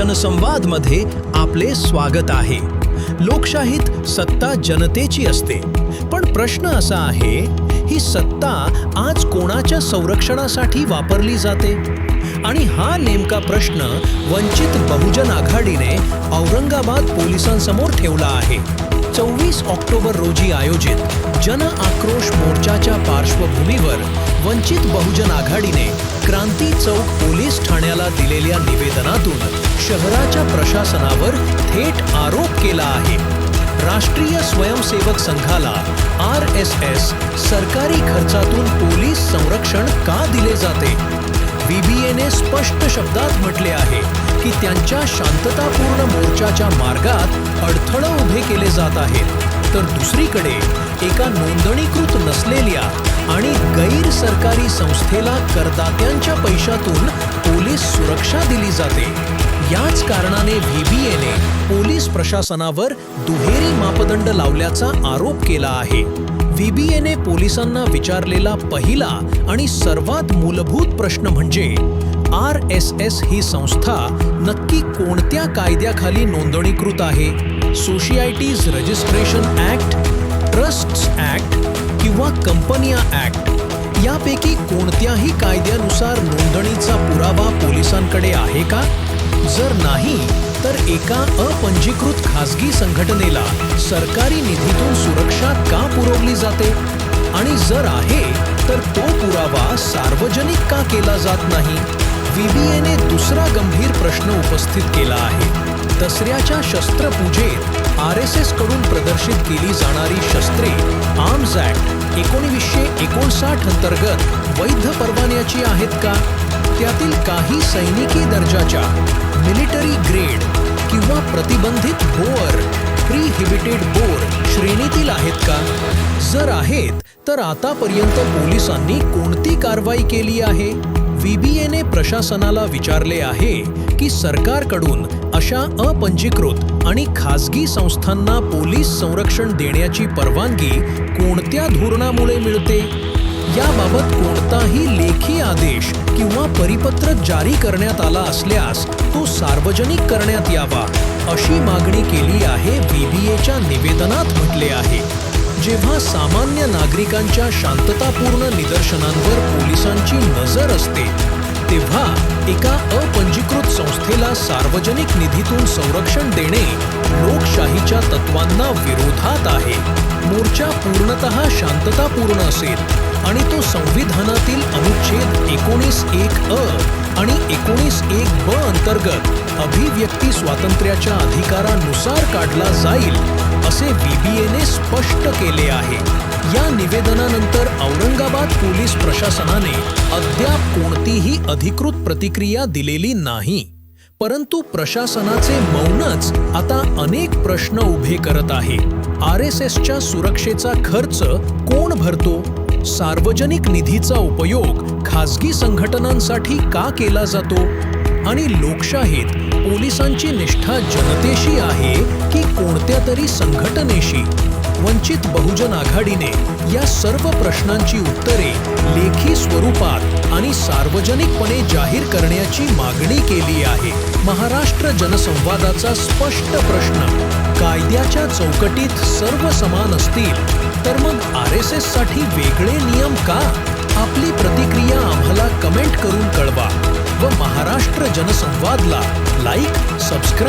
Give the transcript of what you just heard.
जनसंवादमध्ये आपले स्वागत आहे. लोकशाहीत सत्ता जनतेची असते. पण प्रश्न असा आहे ही सत्ता आज कोणाच्या संरक्षणासाठी वापरली जाते? आणि हा नेमका प्रश्न वंचित बहुजन आघाडीने औरंगाबाद पोलिसांसमोर ठेवला आहे. चोवीस ऑक्टोबर रोजी आयोजित जन आक्रोश मोर्चाच्या पार्श्वभूमीवर वंचित बहुजन आघाडीने क्रांती चौक पोलीस ठाण्याला दिलेल्या निवेदनातून शहराच्या प्रशासनावर थेट आरोप केला आहे. राष्ट्रीय स्वयंसेवक संघाला आर एस एस सरकारी खर्चातून पोलीस संरक्षण का दिले जाते? बीबीएने स्पष्ट शब्दात म्हटले आहे की त्यांच्या शांततापूर्ण मोर्चाच्या मार्गात अडथळं उभे केले जात आहेत. तर दुसरीकडे एका नोंदणीकृत नसलेल्या आणि गैर सरकारी संस्थेला करदात्यांच्या पैशातून पोलीस सुरक्षा दिली जाते. याच कारणाने व्हीबीएने पोलीस प्रशासनावर दुहेरी मापदंड लावल्याचा आरोप केला आहे. व्हीबीएने पोलिसांना विचारलेला पहिला आणि सर्वात मूलभूत प्रश्न म्हणजे आर एस एस ही संस्था नक्की कोणत्या कायद्याखाली नोंदणीकृत आहे? Societies registration act trusts act किंवा कंपन्या ऍक्ट यापैकी कोणत्याही कायद्यानुसार नोंदणीचा पुरावा पोलिसांकडे आहे का? जर नाही तर एका अपंजीकृत खासगी संघटनेला सरकारी निधीतून सुरक्षा का पुरवली जाते? आणि जर आहे तर तो पुरावा सार्वजनिक का केला जात नाही? व्हीबीएने दुसरा गंभीर प्रश्न उपस्थित केला आहे. दसऱ्याच्या शस्त्रपूजेत आर एस एसकडून प्रदर्शित केली जाणारी शस्त्रे आर्म्स ऍक्ट एकोणीसशे एकोणसाठ अंतर्गत वैध परवान्याची आहेत का? त्यातील काही सैनिकी दर्जाच्या मिलिटरी ग्रेड किंवा प्रतिबंधित बोअर प्रीहिबिटेड बोर श्रेणीतील आहेत का? जर आहेत तर आतापर्यंत पोलिसांनी कोणती कारवाई केली आहे? व्हीबीएने प्रशासनाला विचारले आहे की सरकारकडून अशा अपंजीकृत आणि खासगी संस्थांना पोलीस संरक्षण देण्याची परवानगी कोणत्या धोरणामुळे मिळते? याबाबत कोणताही लेखी आदेश किंवा परिपत्रक जारी करण्यात आला असल्यास तो सार्वजनिक करण्यात यावा अशी मागणी केली आहे बीबीएच्या निवेदनात म्हटले आहे. जेव्हा सामान्य नागरिकांच्या शांततापूर्ण निदर्शनांवर पोलिसांची नजर असते तेव्हा एका अपन संस्थेला सार्वजनिक निधीतून संरक्षण देणे लोकशाहीच्या तत्वांना विरोधात आहे. मोर्चा पूर्णतः शांततापूर्ण असेल आणि तो संविधानातील अनुच्छेद एकोणीस एक अ आणि एकोणीस एक ब अंतर्गत अभिव्यक्ती स्वातंत्र्याच्या अधिकारानुसार काढला जाईल असे बीबीएने स्पष्ट केले आहे. या निवेदनानंतर औरंगाबाद पोलीस प्रशासनाने अद्याप कोणतीही अधिकृत प्रतिक्रिया दिलेली नाही. परंतु प्रशासनाचे मौनच आता अनेक प्रश्न उभे करत आहे. आर एस एसच्या सुरक्षेचा खर्च कोण भरतो? सार्वजनिक निधीचा उपयोग खासगी संघटनांसाठी का केला जातो? आणि लोकशाहीत पोलिसांची निष्ठा जनतेशी आहे की कोणत्या तरी संघटनेशी? वंचित बहुजन आघाडीने या सर्व प्रश्नांची उत्तरे लेखी स्वरूपात आणि सार्वजनिकपणे जाहीर करण्याची मागणी केली आहे. महाराष्ट्र जनसंवादाचा स्पष्ट प्रश्न कायद्याच्या चौकटीत सर्व समान असतील तर मग आर एस एससाठी वेगळे नियम का? आपली प्रतिक्रिया आम्हाला कमेंट करून कळवा व महाराष्ट्र जनसंवादला लाईक सबस्क्राईब